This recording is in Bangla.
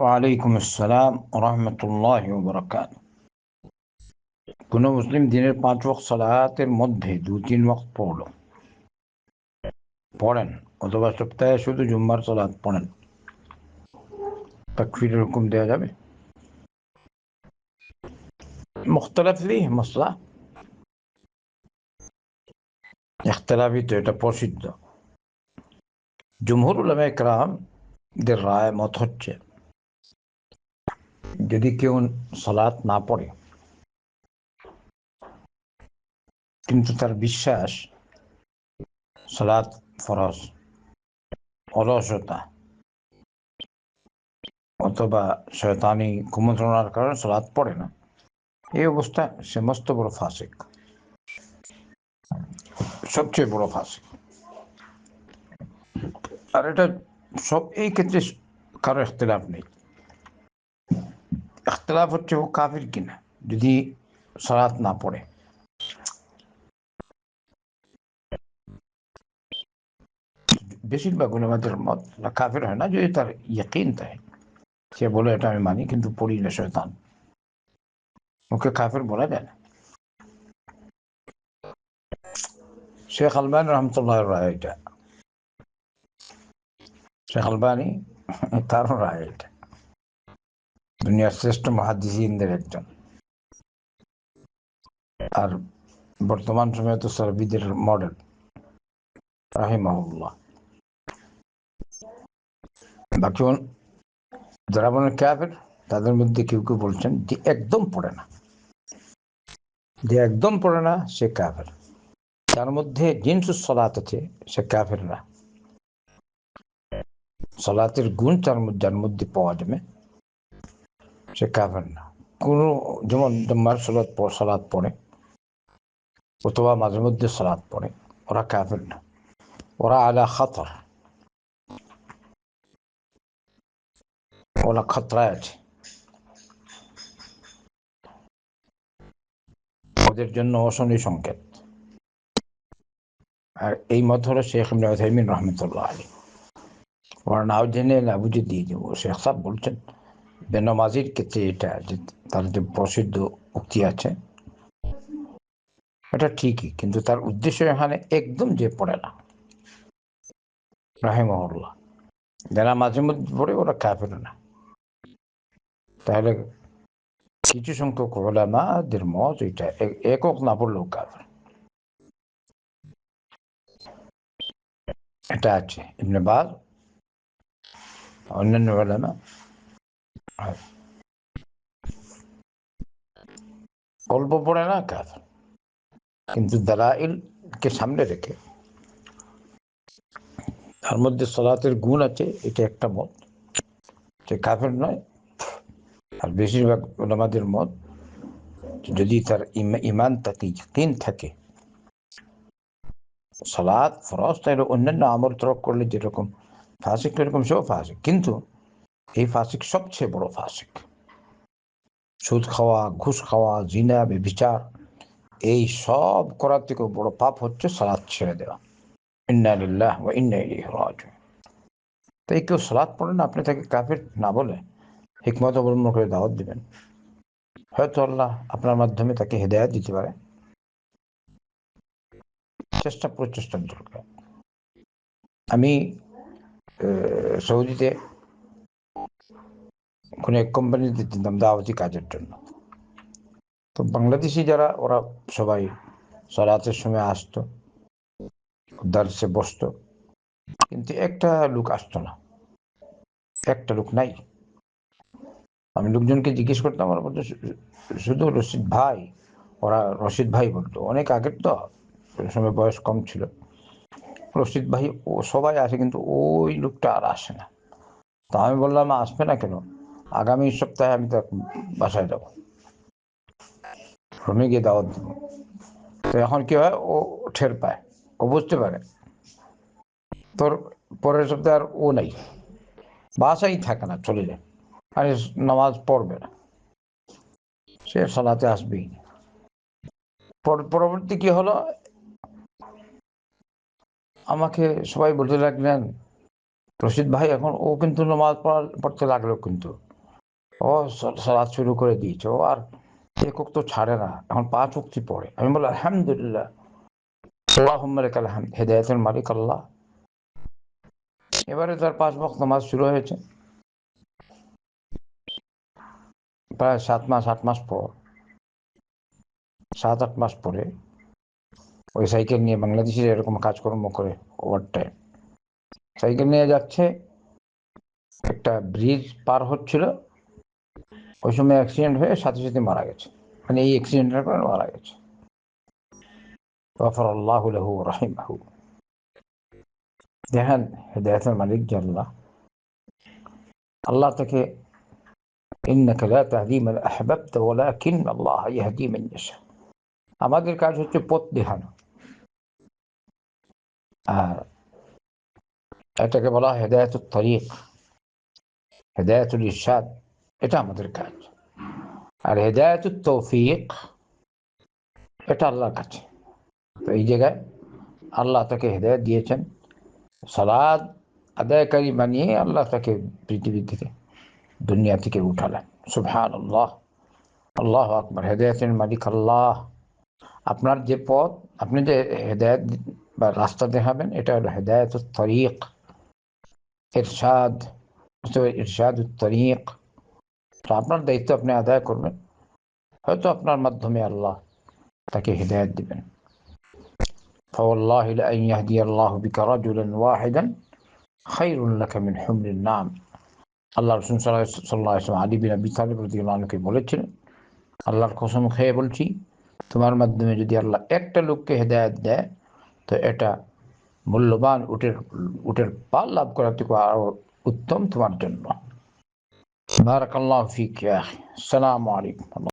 ওয়ালাইকুম আসসালাম রহমতুল্লাহ বরকাত কোনো মুসলিম দিনের পাঁচ ওয়াক্ত সালাতের মধ্যে দু তিন ওয়াক্ত পড়ল পড়েন অথবা সপ্তাহে শুধু জুম্মার সালাত পড়েন তাকফিরের হুকুম দেওয়া যাবে মুখতলাফ ফি মশলা ইখতলাফি তো এটা প্রসিদ্ধ জুমহুর উলামা একরাম দের রায় মত হচ্ছে যদি কেউ সালাত না পড়ে, কিন্তু তার বিশ্বাস সালাত ফরজ, অলসতা অথবা শয়তানি কুমন্ত্রণার কারণে সালাত পড়ে না, এই অবস্থা সে মস্ত বড় ফাঁসিক। সবচেয়ে বড় ফাঁসিক। আর এটা সব, এই ক্ষেত্রে কারও ইখতলাফ নেই। ইখতলাফ হচ্ছে ও কাফির কিনা, যদি সালাত না পড়ে। বেশিরভাগ আমাদের মত কাফির হয় না, যদি তার ইয়কিন থাকে। সে বলে, এটা আমি মানি, কিন্তু পড়ি না শয়তান। ওকে কাফির বলা যায় না। শেখ আলবানী রহমতুল্লাহ রায় এটা। শেখ আলবানী তারও রায় এটা। দুনিয়ার শ্রেষ্ঠ মহাদিসিনদের একজন। আর বর্তমান সময়ে তো সার্বিদের মডেল রাহিমাহুল্লাহ। বাকি যারা বলেন ক্যাফের তাদের মধ্যে কেউ কেউ বলছেন যে একদম পড়ে না। যে একদম পড়ে না, সে কাফের। তার মধ্যে জিনসু সলাত আছে, সে কাফের না। সলাতের গুণ তার মধ্যে যার মধ্যে পাওয়া যাবে। সে কাফের না। কোন যেমন জম্মার সলাৎ সলাৎ পড়ে অথবা মাঝে মধ্যে সলাৎ পড়ে ওরা কাফের না। ওরা আলা খাতর। ওরা খতরায় আছে। ওদের জন্য অশনি সংকেত। আর এই মত হলো শেখ ইমরাহিমিন রহমতুল্লাহ আলী। ওরা নাও জেনে না বুঝে দিয়ে দেবো। শেখ সাহেব বলছেন বেনমাজির ক্ষেত্রে এটা যে তার যে প্রসিদ্ধ উক্তি আছে, এটা ঠিকই, কিন্তু তার উদ্দেশ্য এখানে একদম যে পড়ে না। রাহেমহল্লা যারা মাঝে মধ্যে পড়ে, ওরা কাফের না। তাহলে কিছু সংখ্যক ওলামাদের মত এটা একক না পড়লেও কাফের। এটা আছে। ইবনে বাজ, অন্যান্য ওলামা অল্প পড়ে না কাফের কিন্তু দালাইলকে সামনে রেখে তার মধ্যে সলাতের গুণ আছে, এটা একটা মত। সে কাফের নয়, আর বেশিরভাগ ওলামাদের মত যদি তার ইমান থাকে ইকিন থাকে সলাৎ ফরজ, তাহলে অন্যান্য আমল তরক করলে যেরকম ফাসিক এরকম সেও ফাসিক। কিন্তু এই ফাসিক সবচেয়ে বড় ফাসিক। সুদ খাওয়া, ঘুষ খাওয়া, জিনা বিচার এই সব করার থেকে বড় পাপ হচ্ছে সালাদ ছেড়ে দেওয়া। ইন্নালিল্লাহ ওয়া ইন্না ইলাইহি রাজিউন। তাই কেউ সালাদ পড়েন আপনি তাকে কাফের না বলে হিকমত অবলম্বন করে দাওয়াত দিবেন। হয়তো আল্লাহ আপনার মাধ্যমে তাকে হেদায়াত দিতে পারে। চেষ্টা প্রচেষ্টার দরকার। আমি সৌদিতে কোনো এক কোম্পানিতে দিতাম দাওয়াতি কাজের জন্য। তো বাংলাদেশি যারা, ওরা সবাই সরাতের সময় আসতো দার্সে বসতো। কিন্তু একটা লোক আসতো না। একটা লোক নাই। আমি লোকজনকে জিজ্ঞেস করতাম, ওরা বলতো শুধু রশিদ ভাই, ওরা রশিদ ভাই বলতো। অনেক আগের তো সময় বয়স কম ছিল। রশিদ ভাই ও সবাই আসে, কিন্তু ওই লোকটা আর আসে না। তা আমি বললাম, আসবে না কেন? আগামী সপ্তাহে আমি তার বাসায় যাব। রুমে গিয়ে দাওয়াত দেবো। তো এখন কি হয়? ও ঠের পায়। ও বুঝতে পারে। তোর পরের সপ্তাহে আর ও নাই। বাসাই থাকে না, চলে যায়। আরে নামাজ পড়বে না। সে সালাতে আসবেই পরবর্তী কি হলো? আমাকে সবাই বলতে লাগলেন, রশিদ ভাই, এখন ও কিন্তু নামাজ পড়া, পড়তে লাগল কিন্তু। ও সালাদ শুরু করে দিয়েছে। ও আর একক তো ছাড়ে না। এখন পাঁচ উক্তি পড়ে। আমি বলি আলহামদুলিল্লাহ। হেদায়েতের মালিক আল্লাহ। এবারে তার পাঁচ বক্ত নামাজ শুরু হয়েছে। প্রায় সাত মাস, আট মাস পর, সাত, আট মাস পরে ওই সাইকেল নিয়ে বাংলাদেশের এরকম কাজকর্ম করে ওভার টাইম সাইকেল নিয়ে যাচ্ছে, একটা ব্রিজ পার হচ্ছিল। ওই সময় অ্যাক্সিডেন্ট হয়ে সাথে সাথে মারা গেছে মানে এই অ্যাক্সিডেন্টের কারণে মারা গেছে গফর আল্লাহ লাহু রাহিমাহু দেখেন হেদায়তের মালিক যে আল্লাহ আল্লাহ থেকে إنك لا تهدي من أحببت ولكن الله يهدي من يشاء আমাদের কাজ হচ্ছে পথ দেখানো আর এটাকে বলা হয় হেদায়তুল তরিক হেদায়তুল ইরশাদ এটা আমাদের কাজ। আর হেদায়তুল তৌফিক, এটা আল্লাহর কাছে তো এই জায়গায় আল্লাহ তাকে হেদায়ত দিয়েছেন। সালাদ আদায়কারী বানিয়ে আল্লাহ তাকে পৃথিবী থেকে, দুনিয়া থেকে উঠালেন। সুবহান আল্লাহ আল্লাহ আকবর। হেদায়তের মালিক আল্লাহ। আপনার যে পথ, আপনি যে হেদায়ত বা রাস্তা দেখাবেন, এটা হলো হেদায়ত তরিক। ইরশাদ ইরশাদ তরিক। তো আপনার দায়িত্ব আপনি আদায় করবেন হয়তো আপনার মাধ্যমে আল্লাহ তাকে হৃদায়ত দিবেন فوالله لأن يهدي الله بك رجلا واحدا خير لك من حمر النعم আল্লাহ রসুল সাল্লাহ আলী বিন আবি তালিব রদিউল্লাহকে বলেছিলেন আল্লাহর কসম খেয়ে বলছি তোমার মাধ্যমে যদি আল্লাহ একটা লোককে হেদায়ত দেয় তো এটা মূল্যবান উটের উটের পাল লাভ করা থেকে আরো উত্তম তোমার জন্য بارك الله فيك يا أخي. السلام عليكم.